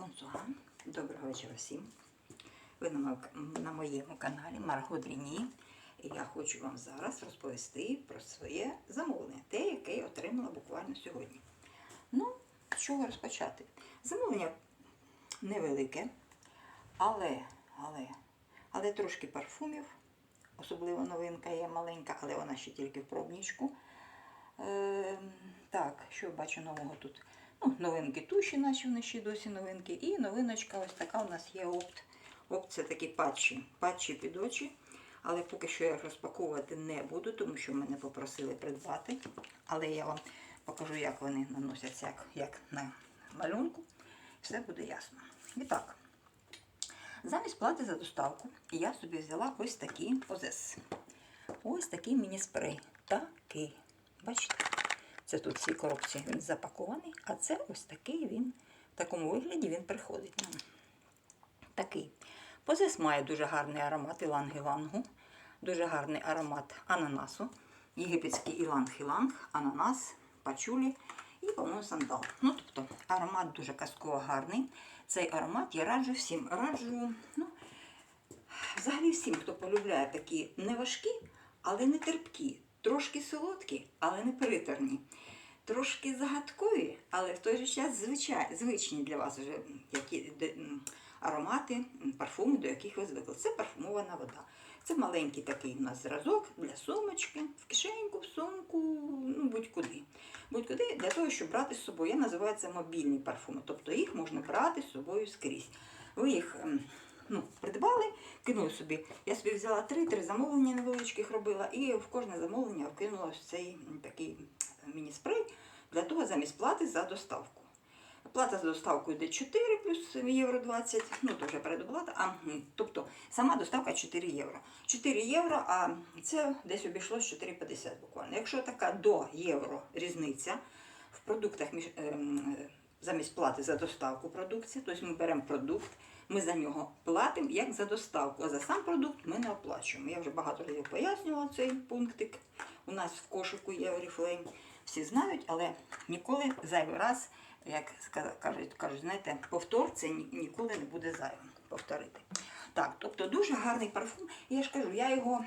Бонсуа. Доброго вечора всім. Ви на, мо- на моєму каналі Марго Дріні. І я хочу вам зараз розповісти про своє замовлення, те, яке я отримала буквально сьогодні. Ну, з чого розпочати? Замовлення невелике, але, але, але трошки парфумів. Особливо новинка є маленька, але вона ще тільки в пробнічку. Е, так, що бачу нового тут? Ну, новинки туші, наче вони ще досі новинки. І новиночка ось така у нас є опт. Опт це такі патчі, патчі під очі. Але поки що я розпаковувати не буду, тому що мене попросили придбати. Але я вам покажу, як вони наносяться, як, як на малюнку. Все буде ясно. І так, замість плати за доставку я собі взяла ось такий ОЗЕС. Ось такий міні-спрей. Такий. Бачите? Це тут в цій коробці він запакований, а це ось такий він, в такому вигляді він приходить нам. Такий. Позис має дуже гарний аромат іланг-ілангу, дуже гарний аромат ананасу, єгипетський іланг-іланг, ананас, пачулі і, по-моєму, сандал. Ну, тобто, аромат дуже казково гарний. Цей аромат я раджу всім. Раджу, ну, взагалі всім, хто полюбляє такі не важкі, але не терпкі, трошки солодкі, але не приторні. Трошки загадкові, але в той же час звичай, звичні для вас вже які, аромати, парфуми, до яких ви звикли. Це парфумована вода. Це маленький такий у нас зразок для сумочки, в кишеньку, в сумку, ну будь-куди. Будь-куди для того, щоб брати з собою. Я називаю це мобільні парфуми. Тобто їх можна брати з собою скрізь. Ви їх ем, ну, придбали, кинули собі. Я собі взяла три, три замовлення невеличких робила, і в кожне замовлення вкинула ось цей такий міні-спрей для того замість плати за доставку. Плата за доставку йде 4 плюс євро 20, ну то вже передоплата, а тобто сама доставка 4 євро. 4 євро, а це десь обійшлось 4,50 буквально. Якщо така до євро різниця в продуктах між, ем, е, замість плати за доставку продукції, тобто ми беремо продукт, ми за нього платимо як за доставку, а за сам продукт ми не оплачуємо. Я вже багато разів пояснювала цей пунктик. У нас в кошику є Oriflame. Всі знають, але ніколи зайвий раз, як кажуть, кажуть, знаєте, повтор це ніколи не буде зайвим повторити. Так, тобто дуже гарний парфум. Я ж кажу, я його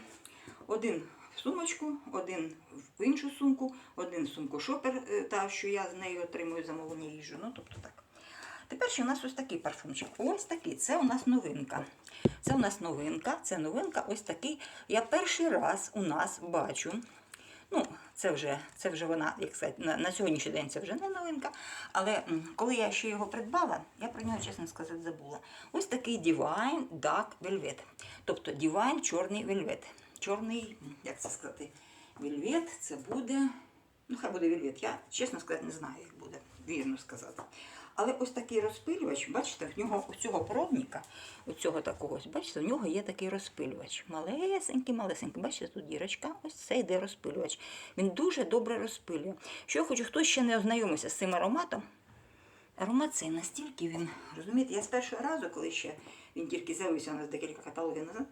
один в сумочку, один в іншу сумку, один в сумку шопер, е, та що я з нею отримую замовлення їжу. Ну, тобто так. Тепер ще у нас ось такий парфумчик. Ось такий. Це у нас новинка. Це у нас новинка. Це новинка. Ось такий. Я перший раз у нас бачу. Ну, це вже, це вже вона, як сказати, на, на сьогоднішній день це вже не новинка. Але коли я ще його придбала, я про нього, чесно сказати, забула. Ось такий Divine Dark Velvet. Тобто Divine чорний вельвет. Чорний, як це сказати, вельвет це буде. Ну, хай буде вельвет. Я, чесно сказати, не знаю, як буде вірно сказати. Але ось такий розпилювач, бачите, в нього у цього пробника, у цього такого, бачите, в нього є такий розпилювач. Малесенький, малесенький. Бачите, тут дірочка, ось це йде розпилювач. Він дуже добре розпилює. Що я хочу, хтось ще не ознайомився з цим ароматом. Аромат цей настільки він, розумієте, я з першого разу, коли ще він тільки з'явився у нас декілька каталогів назад.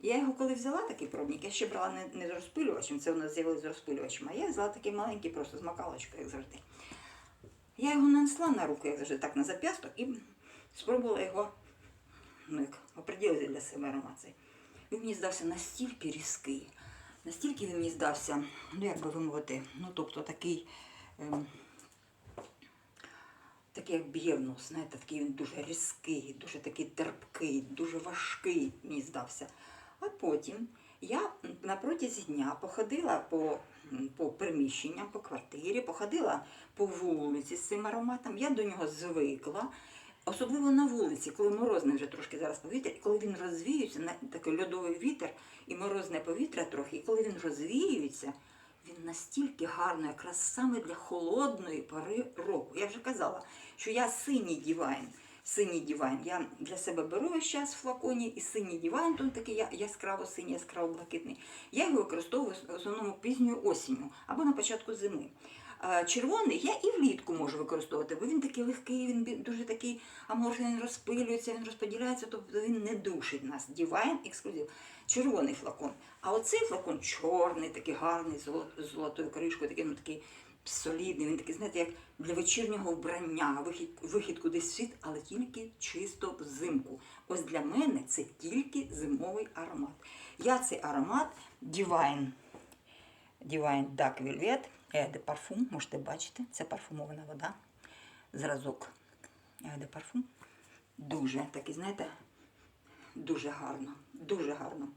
Я його коли взяла такий пробник, я ще брала не, не з розпилювачем, це у нас з'явилось з розпилювачем, а я взяла такий маленький просто з макалочкою, як завжди. Я його нанесла на руку, як завжди, так на зап'ясток, і спробувала його ну, як, оприділити для себе аромат. Він мені здався настільки різкий, настільки він мені здався, ну як би вимовити, ну тобто такий. Ем, такий як б'євнус, знаєте, такий він дуже різкий, дуже такий терпкий, дуже важкий мені здався. А потім я на протязі дня походила по, по приміщенням, по квартирі, походила по вулиці з цим ароматом. Я до нього звикла. Особливо на вулиці, коли морозне вже трошки зараз повітря, і коли він розвіюється, такий льодовий вітер і морозне повітря трохи, і коли він розвіюється, він настільки гарно, якраз саме для холодної пори року. Я вже казала, що я синій дівайн. Синій дівайн. Я для себе беру весь час в флаконі, і синій дівайн, тут такий яскраво синій, яскраво блакитний. Я його використовую в основному пізньою осінню або на початку зими. Червоний я і влітку можу використовувати, бо він такий легкий, він дуже такий аморфний, він розпилюється, він розподіляється, тобто він не душить нас. Divine ексклюзив. Червоний флакон. А оцей флакон чорний, такий гарний, з золотою кришкою, такий, ну, такий солідний, він такий, знаєте, як для вечірнього вбрання, вихід, вихід кудись в світ, але тільки чисто взимку. Ось для мене це тільки зимовий аромат. Я цей аромат Divine, Divine Dark Velvet Eau de Parfum, можете бачити, це парфумована вода. Зразок Eau de Parfum. Дуже такий, знаєте, дуже гарно, дуже гарно.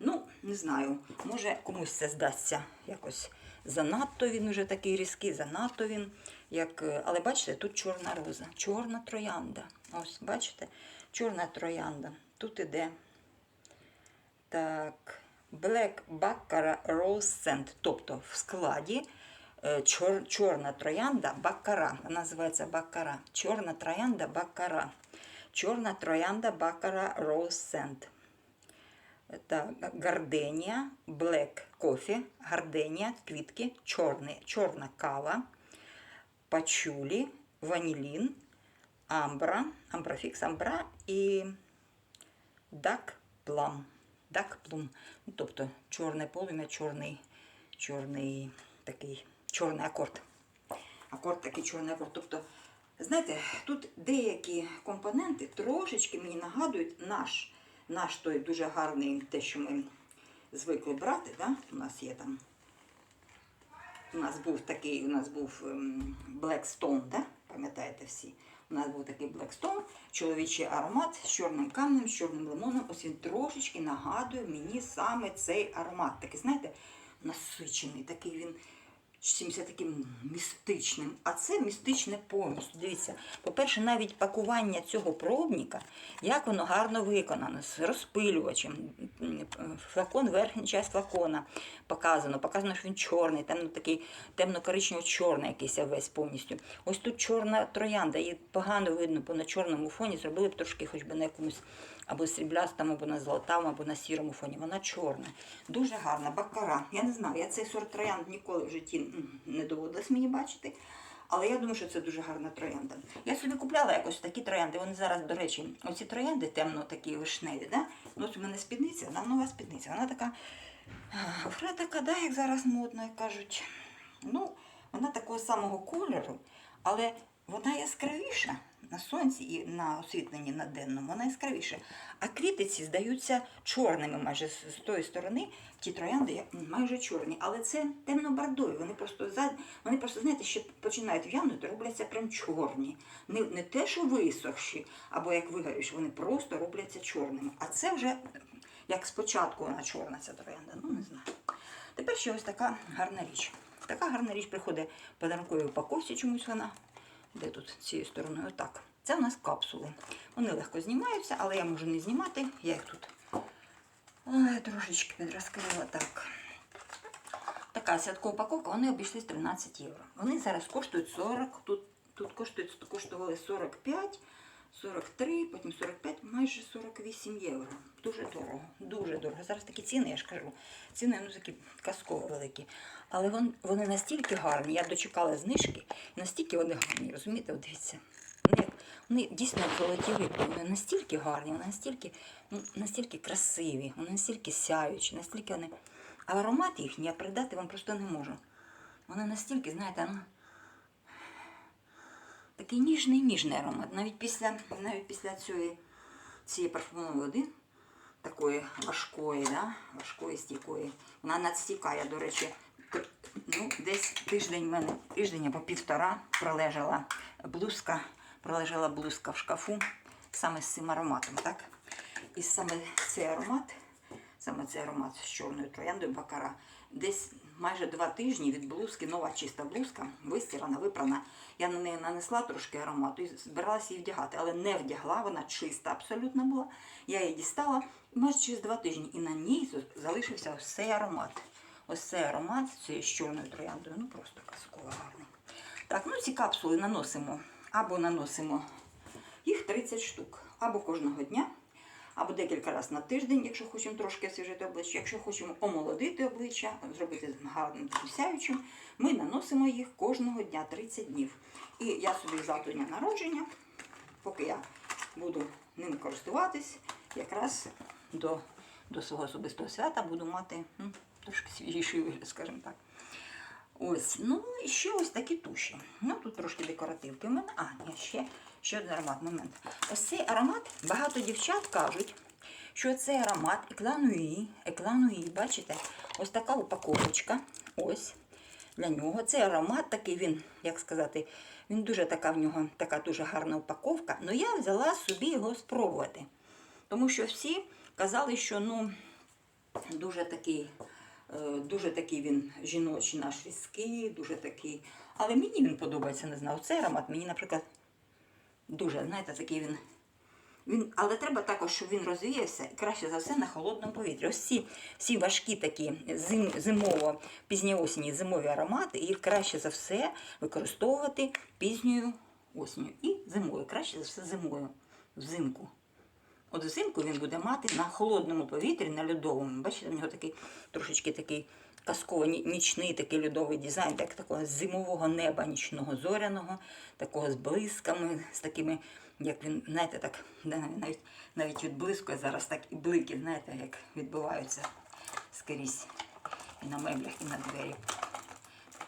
Ну, не знаю, може комусь це здасться якось занадто він уже такий різкий, занадто він. Як... е, Але бачите, тут чорна роза, чорна троянда. Ось, бачите, чорна троянда. Тут іде так, Black Baccarat Rose Scent, тобто в складі е, чор, чорна троянда Баккара. Називається Баккара. Чорна троянда Баккара. Чорна троянда Баккара Rose Scent. Так, гарденія, black кофе, гарденія, квітки, чорний, чорна кава, пачулі, ванілін, амбра, амбрафікс, амбра і дак плам. Дак плум. Ну, тобто чорне полум'я, чорний, чорний такий чорний акорд. Акорд такий чорний акорд. Тобто, знаєте, тут деякі компоненти трошечки мені нагадують наш наш той дуже гарний, те, що ми звикли брати, да? у нас є там. У нас був такий, у нас був ем, Black Stone, да? пам'ятаєте всі? У нас був такий Black Stone, чоловічий аромат з чорним каменем, з чорним лимоном. Ось він трошечки нагадує мені саме цей аромат. Такий, знаєте, насичений, такий він чимось таким містичним. А це містичне повністю. Дивіться, по-перше, навіть пакування цього пробника, як воно гарно виконано, з розпилювачем. Флакон, верхня частина флакона показано. Показано, що він чорний, темно такий темно-коричнево-чорний якийсь весь повністю. Ось тут чорна троянда, її погано видно, бо на чорному фоні зробили б трошки, хоч би на якомусь або сріблястому, або на золотому, або на сірому фоні. Вона чорна. Дуже гарна, бакара. Я не знаю, я цей сорт троянд ніколи в житті не доводилось мені бачити. Але я думаю, що це дуже гарна троянда. Я собі купляла якось такі троянди. Вони зараз, до речі, оці троянди темно такі вишневі. Да? От у мене спідниця, да, нова спідниця. Вона така, вона така, да, як зараз модно, як кажуть. Ну, вона такого самого кольору, але вона яскравіша на сонці і на освітленні на денному, вона яскравіша. А квітиці здаються чорними майже з, тої сторони. Ті троянди майже чорні, але це темно-бордові. Вони просто вони просто знаєте, що починають в'янути, робляться прям чорні. Не, не те, що висохші, або як вигорівші, вони просто робляться чорними. А це вже як спочатку вона чорна, ця троянда. Ну не знаю. Тепер ще ось така гарна річ. Така гарна річ приходить в упаковці чомусь вона. Де тут цією стороною? Отак. Це у нас капсули. Вони легко знімаються, але я можу не знімати. Я їх тут трошечки підрозкрила так. Така святкова упаковка, вони обійшлись 13 євро. Вони зараз коштують 40, тут, тут коштують, коштували 45, 43, потім 45, майже 48 євро. Дуже дорого, дуже дорого. Зараз такі ціни, я ж кажу. Ціни ну, такі казково великі. Але вон, вони настільки гарні, я дочекала знижки, настільки вони гарні, розумієте, от дивіться. Вони, вони дійсно як золоті рибки, вони настільки гарні, вони настільки, ну, настільки красиві, вони настільки сяючі, настільки вони. А аромат їхній я передати вам просто не можу. Вони настільки, знаєте, ну, такий ніжний ніжний аромат. Навіть після, навіть після цієї, цієї парфумованої води, такої важкої, да? важкої стійкої, вона надстікає, до речі, ну, десь тиждень мене, тиждень або півтора пролежала блузка, пролежала блузка в шкафу саме з цим ароматом, так? І саме цей аромат, саме цей аромат з чорною трояндою бакара, десь майже два тижні від блузки, нова чиста блузка, вистирана, випрана. Я на неї нанесла трошки аромату і збиралася її вдягати, але не вдягла, вона чиста абсолютно була. Я її дістала майже через два тижні, і на ній залишився ось цей аромат. Ось цей аромат з цією чорною трояндою. Ну просто казково гарний. Так, ну ці капсули наносимо або наносимо їх 30 штук, або кожного дня, або декілька разів на тиждень, якщо хочемо трошки освіжити обличчя. Якщо хочемо омолодити обличчя, зробити гарним сяючим, ми наносимо їх кожного дня 30 днів. І я собі завтра дня народження, поки я буду ними користуватись, якраз до, до свого особистого свята буду мати м, трошки свіжіший вигляд, скажімо так. Ось, ну і ще ось такі туші. Ну тут трошки декоративки в мене. А, ні, ще, ще один аромат. Момент. Ось цей аромат багато дівчат кажуть, що цей аромат еклануї, еклануї, бачите, ось така упаковочка. Ось для нього. Цей аромат такий він, як сказати, він дуже така в нього така дуже гарна упаковка. Ну я взяла собі його спробувати. Тому що всі казали, що ну дуже такий, е, дуже такий він жіночий наш різкий, дуже такий. Але мені він подобається, не знаю. Цей аромат мені, наприклад, дуже, знаєте, такий він. Він, але треба також, щоб він розвіявся і краще за все на холодному повітрі. Ось ці всі важкі такі зим, зимово, пізні осінні зимові аромати, їх краще за все використовувати пізньою осінню і зимою. Краще за все зимою, взимку. От взимку він буде мати на холодному повітрі, на льодовому. Бачите, в нього такий трошечки такий казково-нічний такий льодовий дизайн, як такого зимового неба, нічного зоряного, такого з блисками, з такими, як він, знаєте, так навіть- навіть відблискує зараз так і блики, знаєте, як відбиваються скрізь і на меблях, і на двері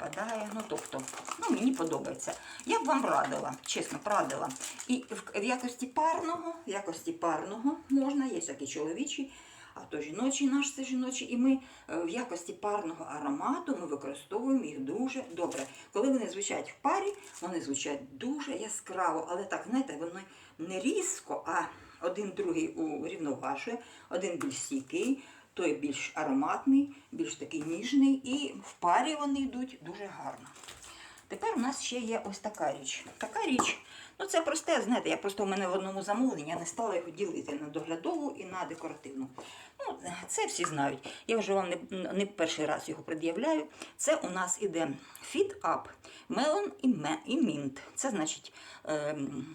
впадає. Ну, тобто, ну, мені подобається. Я б вам радила, чесно, радила. І в, якості парного, в якості парного можна, є такий чоловічий, а то жіночий наш це жіночий. І ми е, в якості парного аромату ми використовуємо їх дуже добре. Коли вони звучать в парі, вони звучать дуже яскраво, але так, знаєте, вони не різко, а один другий урівноважує, один більш стійкий, той більш ароматний, більш такий ніжний, і в парі вони йдуть дуже гарно. Тепер у нас ще є ось така річ. Така річ, ну це просте, знаєте, я просто в мене в одному замовленні я не стала його ділити на доглядову і на декоративну. Ну, це всі знають. Я вже вам не, не перший раз його пред'являю. Це у нас іде Fit Up, Melon і, Mint. Це значить ем,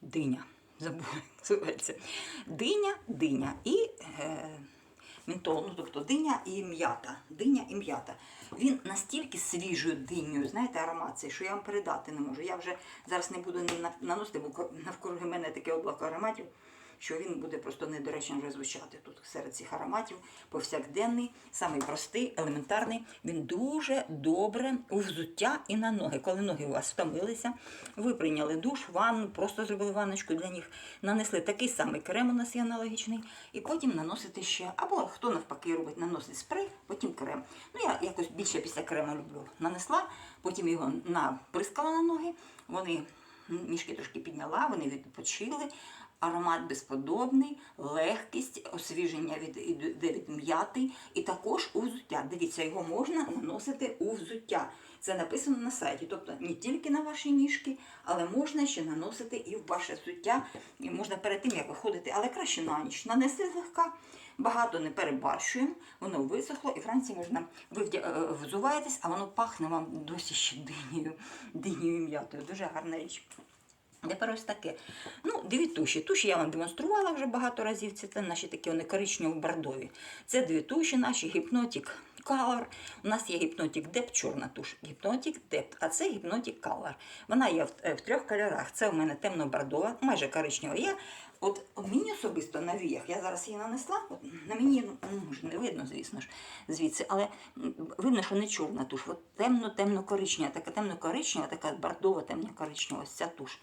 диня. Забула, називається. Диня, диня і е, ментол, ну тобто диня і м'ята. Диня і м'ята. Він настільки свіжою динею, знаєте, аромат цей, що я вам передати не можу. Я вже зараз не буду наносити, бо навкруги мене таке облако ароматів, що він буде просто недоречно вже звучати тут серед цих ароматів. Повсякденний, самий простий, елементарний. Він дуже добре у взуття і на ноги. Коли ноги у вас втомилися, ви прийняли душ, ванну, просто зробили ванночку для них, нанесли такий самий крем у нас є аналогічний, і потім наносите ще, або хто навпаки робить, наносить спрей, потім крем. Ну я якось більше після крему люблю. Нанесла, потім його наприскала на ноги, вони ніжки трошки підняла, вони відпочили. Аромат безподобний, легкість, освіження від, іде від м'яти і також у взуття. Дивіться, його можна наносити у взуття. Це написано на сайті. Тобто не тільки на ваші ніжки, але можна ще наносити і в ваше взуття. І можна перед тим, як виходити, але краще на ніч. Нанести злегка, багато не перебарщуємо, воно висохло, і вранці можна ви е, взуваєтесь, а воно пахне вам досі ще динею і м'ятою. Дуже гарна річ. Тепер ось таке. Ну, дві туші. Туші я вам демонструвала вже багато разів. Це, це наші такі вони коричнево-бордові. Це дві туші наші, гіпнотік Color. У нас є гіпнотік Depth, чорна туш, гіпнотік Depth, а це гіпнотік Color. Вона є в, е, в трьох кольорах. Це у мене темно-бордова, майже коричнева є. От мені особисто на віях, я зараз її нанесла, от на мені ну, може, не видно, звісно ж, звідси, але видно, що не чорна туш, от темно-темно-коричнева, така темно-коричнева, така бордова, темно-коричнева, ось ця туш.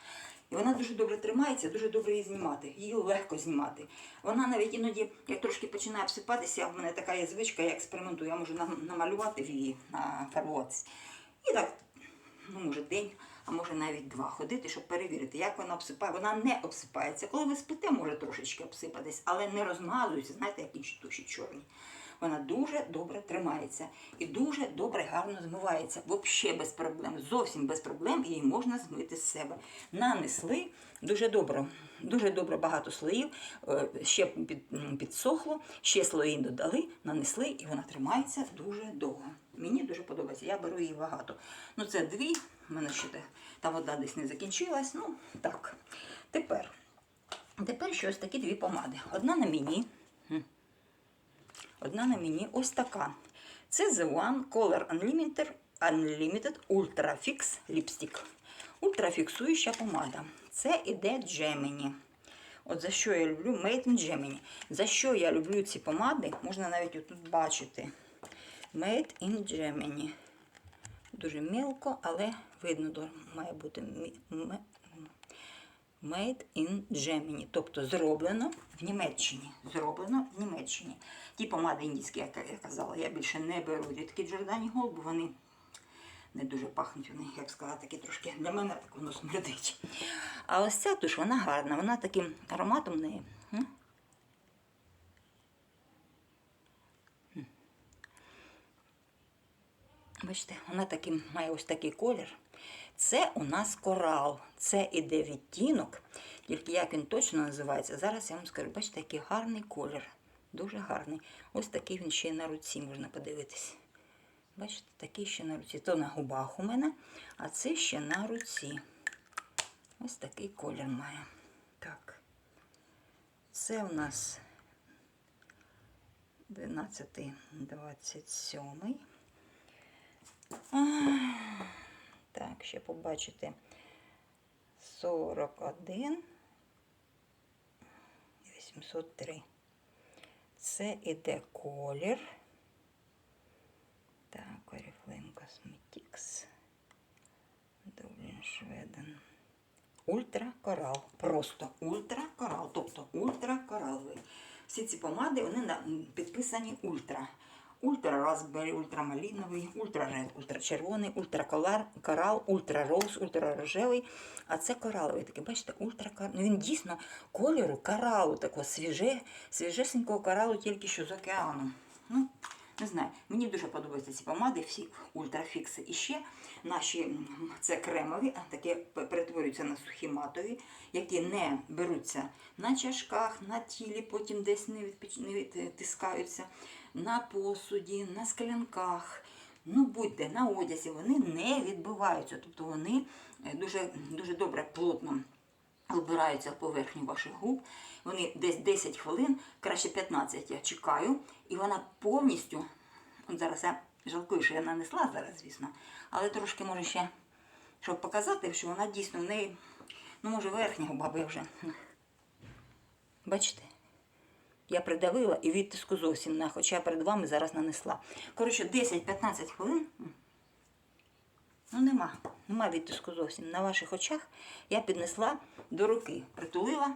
І вона дуже добре тримається, дуже добре її знімати. Її легко знімати. Вона навіть іноді, як трошки починає обсипатися, в мене така є звичка, я експериментую, я можу нам- намалювати вії, нафарбуватися. І так, ну, може, день, а може навіть два ходити, щоб перевірити, як вона обсипає. Вона не обсипається. Коли ви спите, може трошечки обсипатись, але не розмазується, знаєте, як інші туші чорні. Вона дуже добре тримається і дуже добре гарно змивається. Взагалі без проблем, зовсім без проблем її можна змити з себе. Нанесли дуже добре, дуже добре багато слоїв, е, ще підсохло, ще слої додали, нанесли, і вона тримається дуже довго. Мені дуже подобається, я беру її багато. Ну, це дві, в мене ще та вода десь не закінчилась. Ну, так. Тепер, тепер ще такі дві помади. Одна на мені. Одна на мені ось така. Це The One Color Unlimited, Unlimited Ultra Fix Lipstick. Ультрафіксуюча помада. Це іде Gemini. От за що я люблю Made in Gemini. За що я люблю ці помади, можна навіть отут бачити. Made in Germany. Дуже мілко, але видно, має бути Made in Germany. Тобто зроблено в Німеччині. Зроблено в Німеччині. Ті помади індійські, як я казала, я більше не беру рідкі Джордані Гол, бо вони не дуже пахнуть вони, як сказала, такі трошки для мене так воно смердить. А ось ця туш, вона гарна, вона таким ароматом в неї. Бачите, вона таким, має ось такий колір. Це у нас корал. Це іде відтінок. Тільки як він точно називається, зараз я вам скажу. Бачите, який гарний колір. Дуже гарний. Ось такий він ще й на руці можна подивитись. Бачите, такий ще на руці. То на губах у мене, а це ще на руці. Ось такий колір має. Так. Це у нас 12, 27. Так, ще побачите 41 803. Це іде колір. Так, Oriflame Cosmetics. Dublin, Шведен. Ультра корал. Просто ультра корал. Тобто ультра кораловий. Всі ці помади вони підписані ультра. Ультра Raspberry, ультра маліновий, ультра ред, ультра червоний, ультра корал, ультра роуз, ультра рожевий. А це кораловий такий, бачите, ультра. Ну він дійсно кольору коралу, такого свіже, свіжесенького коралу, тільки що з океану. Ну, не знаю, мені дуже подобаються ці помади, всі ультрафікси. І ще наші це кремові, а такі перетворюються на сухі матові, які не беруться на чашках, на тілі, потім десь не відтискаються, на посуді, на склянках. Ну, будьте на одязі, вони не відбиваються. Тобто вони е, дуже, дуже добре плотно вбираються в поверхню ваших губ. Вони десь 10 хвилин, краще 15 я чекаю, і вона повністю. От зараз я жалкую, що я нанесла зараз, звісно, але трошки може ще, щоб показати, що вона дійсно в неї, ну може верхня губа, бо я вже. Бачите? Я придавила і відтиску зовсім на, хоча я перед вами зараз нанесла. Коротше, 10-15 хвилин. Ну, нема. Нема відтиску зовсім. На ваших очах я піднесла до руки, притулила,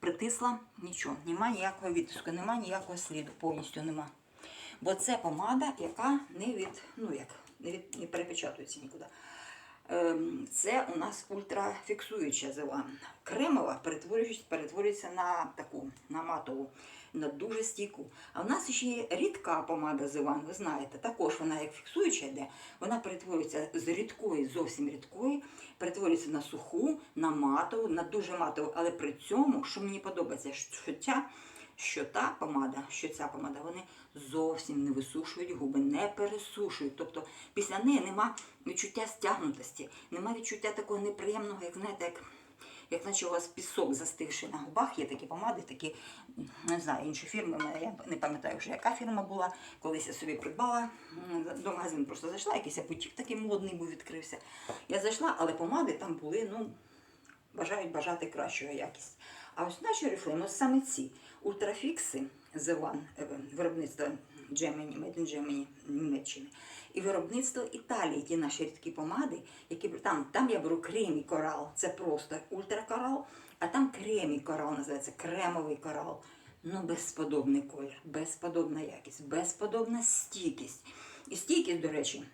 притисла, нічого. Нема ніякого відтиску, нема ніякого сліду, повністю нема. Бо це помада, яка не від, ну як, не, від, не перепечатується нікуди. Ем, Це у нас ультрафіксуюча зела. Кремова перетворюється, перетворюється на таку, на матову, на дуже стійку. А в нас ще є рідка помада Зеван, ви знаєте, також вона як фіксуюча йде, вона перетворюється з рідкої, зовсім рідкої, перетворюється на суху, на матову, на дуже матову. Але при цьому, що мені подобається, що ця що та помада, що ця помада, вони зовсім не висушують губи, не пересушують. Тобто після неї нема відчуття стягнутості, нема відчуття такого неприємного, як знаєте, як, як наче у вас пісок застигший на губах. Є такі помади, такі, не знаю, інші фірми. Я не пам'ятаю вже, яка фірма була. Колись я собі придбала до магазину, просто зайшла, якийсь бутік такий модний був відкрився. Я зайшла, але помади там були, ну, бажають бажати кращого якість. А ось наші рифлейми, ось саме ці ультрафікси The One, е, in Gemini Німеччини, і виробництво Італії, ті наші рідкі помади, які там, там я беру кремі корал, це просто ультракорал, а там кремі корал називається кремовий корал. Ну, безподобний колір, безподобна якість, безподобна стійкість. І стійкість, до речі,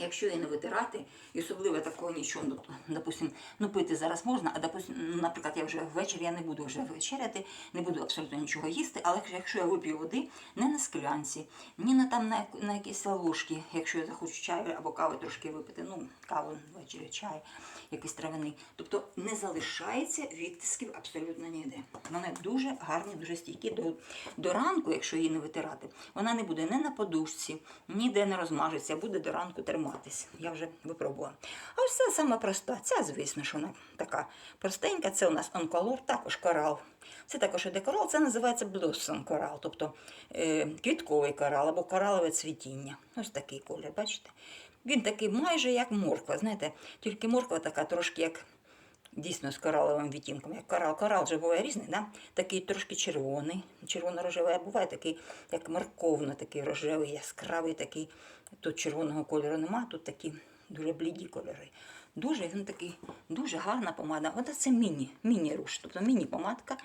Якщо її не витирати, і особливо такого нічого, ну, допустим, ну пити зараз можна, а допустим, ну, наприклад, я вже ввечері я не буду вже вечеряти, не буду абсолютно нічого їсти, але якщо я вип'ю води, не на склянці, ні на там на, на якісь ложки, якщо я захочу чаю або кави трошки випити, ну каву ввечері, чай, якийсь травяний. Тобто не залишається відтисків абсолютно ніде. Вони дуже гарні, дуже стійкі. До, до ранку, якщо її не витирати, вона не буде ні на подушці, ніде не розмажеться, буде до ранку триматись. Я вже випробувала. А ось це саме проста. Ця, звісно, що вона така простенька. Це у нас онколор, також корал. Це також іде корал, це називається блосом корал, тобто е, квітковий корал або коралове цвітіння. Ось такий колір, бачите? Він такий майже як морква, знаєте, тільки морква така трошки як дійсно з кораловим відтінком, як корал. Корал же буває різний, да? такий трошки червоний, червоно-рожевий, а буває такий, як морковно, такий рожевий, яскравий, такий. Тут червоного кольору нема, тут такі дуже бліді кольори. Дуже він такий, дуже гарна помада. От це міні, міні-руш, тобто міні-помадка.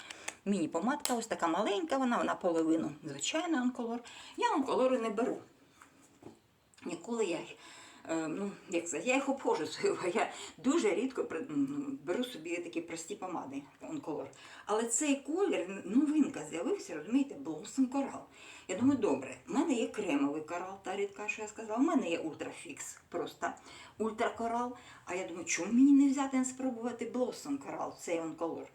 Міні-помадка, ось така маленька, вона, вона половину звичайний онколор. Я онколори не беру. Ніколи я їх, ну, як сказати, я їх обходжу свою, я дуже рідко беру собі такі прості помади, онколор. Але цей колір, новинка з'явився, розумієте, Blossom Coral. Я думаю, добре, в мене є кремовий корал, та рідка, що я сказала, в мене є ультрафікс, просто ультракорал. А я думаю, чому мені не взяти не спробувати Blossom Coral, цей онколор?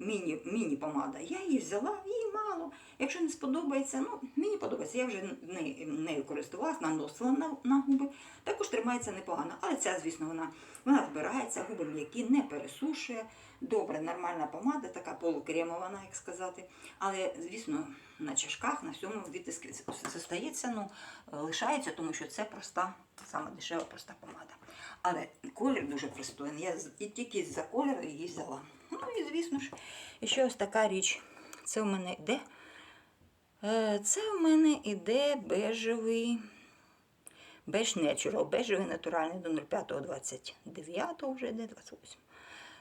Міні, міні-помада. Я її взяла, її мало. Якщо не сподобається, ну мені подобається. Я вже не- нею користувалася, наносила на, на губи. Також тримається непогано. Але ця, звісно, вона, вона збирається, губи м'які, не пересушує. Добре, нормальна помада, така полукремована, як сказати. Але, звісно, на чашках, на всьому відтиски зостається, ну, лишається, тому що це проста, саме дешева проста помада. Але колір дуже пристойний. Я і тільки за кольору її взяла. Ну і звісно ж, ще ось така річ. Це в мене йде. Е, Це в мене іде бежевий. Беж Natural, бежевий натуральний до 05.29 вже йде 28.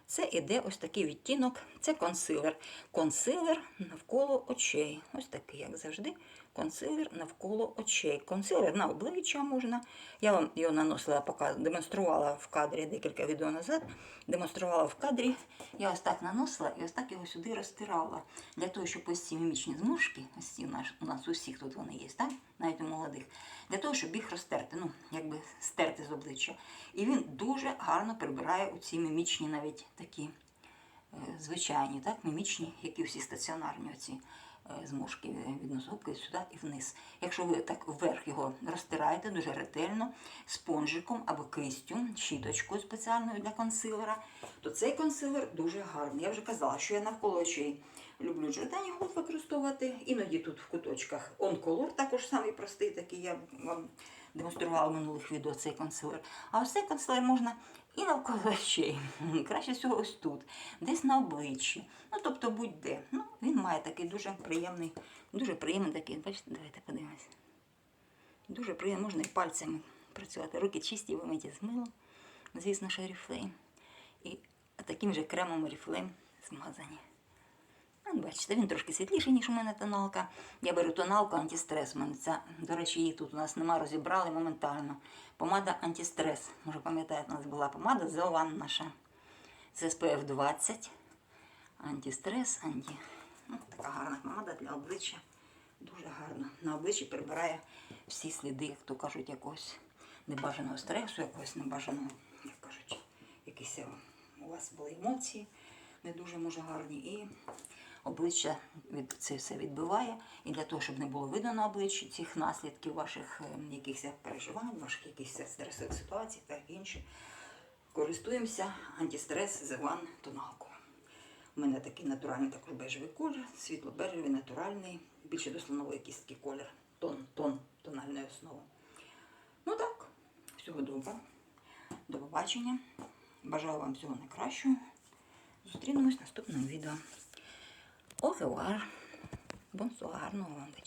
Це іде ось такий відтінок, це консилер. Консилер навколо очей. Ось такий, як завжди. Консилер навколо очей. Консилер на обличчя можна. Я вам його наносила, поки демонструвала в кадрі декілька відео назад. Демонструвала в кадрі. Я ось так наносила і ось так його сюди розтирала. Для того, щоб ось ці мімічні зморшки, ось ці у нас, у нас у всіх тут вони є, так? навіть у молодих, для того, щоб їх розтерти, ну, якби стерти з обличчя. І він дуже гарно прибирає у ці мімічні навіть такі е, звичайні, так, мімічні, які всі стаціонарні оці е, зморшки е, від носогубки сюди і вниз. Якщо ви так вверх його розтираєте дуже ретельно, спонжиком або кистю, щіточкою спеціальною для консилера, то цей консилер дуже гарний. Я вже казала, що я навколо очей люблю Джордані Голд використовувати, іноді тут в куточках онколор, також самий простий, такий я вам демонструвала в минулих відео цей консилер. А ось цей консилер можна і навколо очей. Краще всього ось тут, десь на обличчі. Ну, тобто будь-де. Ну, він має такий дуже приємний, дуже приємний такий. Бачите, давайте подивимось. Дуже приємно, можна і пальцями працювати. Руки чисті, вимиті з милом. Звісно, що ріфлейм. І таким же кремом ріфлейм змазані. От бачите, він трошки світліший, ніж у мене тоналка. Я беру тоналку антистрес. Мене ця, до речі, її тут у нас нема, розібрали моментально. Помада антистрес. Може, пам'ятаєте, у нас була помада Зеован наша. Це SPF 20. Антистрес, анті. Ну, така гарна помада для обличчя. Дуже гарно. На обличчі прибирає всі сліди, як то кажуть, якогось небажаного стресу, якогось небажаного, як кажуть, якісь у вас були емоції не дуже може гарні. І обличчя від це все відбиває. І для того, щоб не було видно на обличчі цих наслідків ваших е, якихось переживань, ваших якихось стресових ситуацій та інше, користуємося антистрес Зеван тоналкою. У мене такий натуральний також бежевий колір, світло-бежевий, натуральний, більше до слонової кістки колір, тон, тон тональної основи. Ну так, всього доброго. До побачення. Бажаю вам всього найкращого. Зустрінемось в наступному відео. Au revoir. Bonsoir novamente.